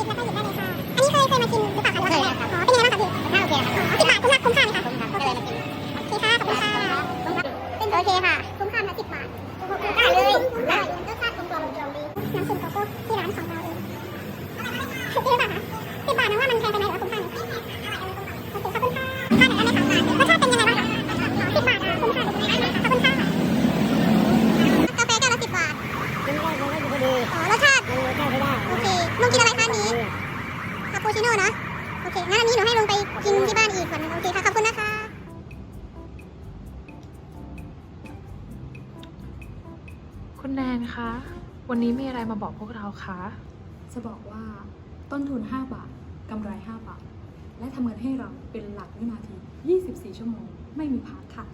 ติ๊กิบได้เลยค่ะ อันนี้เคยเคยมากินหรือเปล่าคะเคค่ะอ๋อเป็นไงบ้างคะพี่น่าโอเคค่ะสิบบาทคุ้มค่าไหมคะคุ้มค่าก็เลยมากินโอค่ะขอบคุณค่ะเป็นโอเคค่ะ คุ้มค่านะสิบบาทได้เลยได้มันก็ชาติกลมกล่อมกลมดีน้ำซุปโกโก้ที่ร้านของเราเองเจ๊ป่ะคะสิบบาทนะว่ามันแพงไปไหมหรือว่าคุ้มค่าไหมโอเคขอบคุณค่ะ ปูชิโน่นะโอเคงั้นอันนี้หนูให้ลุงไปกินที่บ้านอีกคนนึงโอเคค่ะขอบคุณนะคะคุณแนนคะวันนี้มีอะไรมาบอกพวกเราคะจะบอกว่าต้นทุน 5 บาทกำไร 5 บาท และทำเงินให้เราเป็นหลักวินาที 24 ชั่วโมง ไม่มีพักค่ะ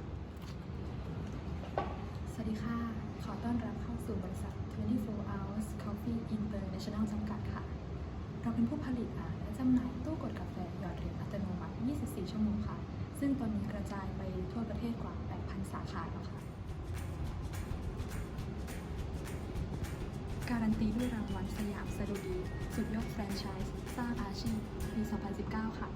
สวัสดีค่ะ ขอต้อนรับเข้าสู่บริษัท 24 hours coffee international จำกัดค่ะ เราเป็นผู้ผลิตอา จำหน่ายตู้กดกาแฟหยอดเหรียญอัตโนมัติ 24 ชั่วโมงค่ะ ซึ่งตอนนี้กระจายไปทั่วประเทศกว่า 8,000 สาขาแล้วค่ะ การันตีด้วยรางวัลสยามสดุดี สุดยอดแฟรนไชส์สร้างอาชีพปี 2019 ค่ะ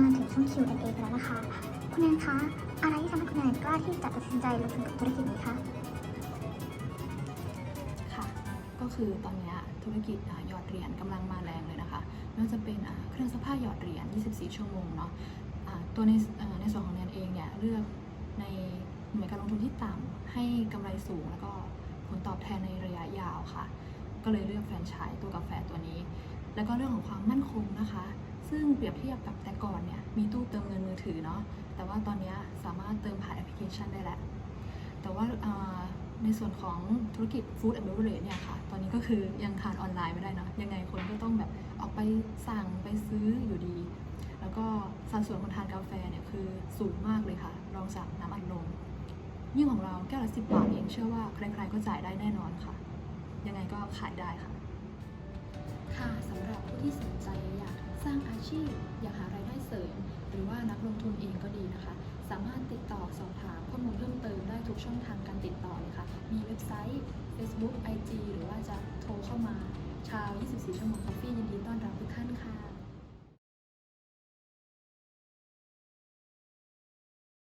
มาถึงช่วง Q&A กันแล้วนะคะ คุณแอนคะอะไรที่ทำให้คุณแอนกล้าที่จะตัดสินใจลงทุนกับธุรกิจนี้คะค่ะ ก็คือตอนนี้ธุรกิจหยอดเหรียญกำลังมาแรงเลยนะคะไม่ว่าจะเป็นเครื่องซักผ้าหยอดเหรียญ 24 ชั่วโมงเนาะตัวในในส่วนของแนนเองเนี่ยเลือกในหน่วยการลงทุนที่ต่ำให้กำไรสูงแล้วก็ผลตอบแทนในระยะยาวค่ะ ก็เลยเลือกแฟรนไชส์ตัวกาแฟตัวนี้ แล้วก็เรื่องของความมั่นคงนะคะ ซึ่งเปรียบเทียบกับแต่ก่อนเนี่ยมีตู้เติมเงินมือถือเนาะแต่ว่าตอนนี้สามารถเติมผ่านแอปพลิเคชันได้แล้ว แต่ว่าในส่วนของธุรกิจ Food and Beverage เนี่ยค่ะ ตอนนี้ก็คือยังทานออนไลน์ไม่ได้เนะ ยังไงคนก็ต้องแบบออกไปสั่งไปซื้ออยู่ดี แล้วก็สัดส่วนคนทานกาแฟเนี่ยคือสูงมากเลยค่ะ รองจากน้ำอัดลม ยิ่งของเราแก้วละสิบบาทเองเชื่อว่าใครๆก็จ่ายได้แน่นอนค่ะ ยังไงก็ขายได้ค่ะ ค่ะสำหรับผู้ที่สนใจอยาก สร้างอาชีพ อยากหารายได้เสริม หรือว่านักลงทุนเองก็ดีนะคะ สามารถติดต่อสอบถามข้อมูลเพิ่มเติมได้ทุกช่องทางการติดต่อเลยค่ะ มีเว็บไซต์ Facebook IG หรือว่าจะโทรเข้ามาชาว 24 ชั่วโมงคอฟฟี่ยิน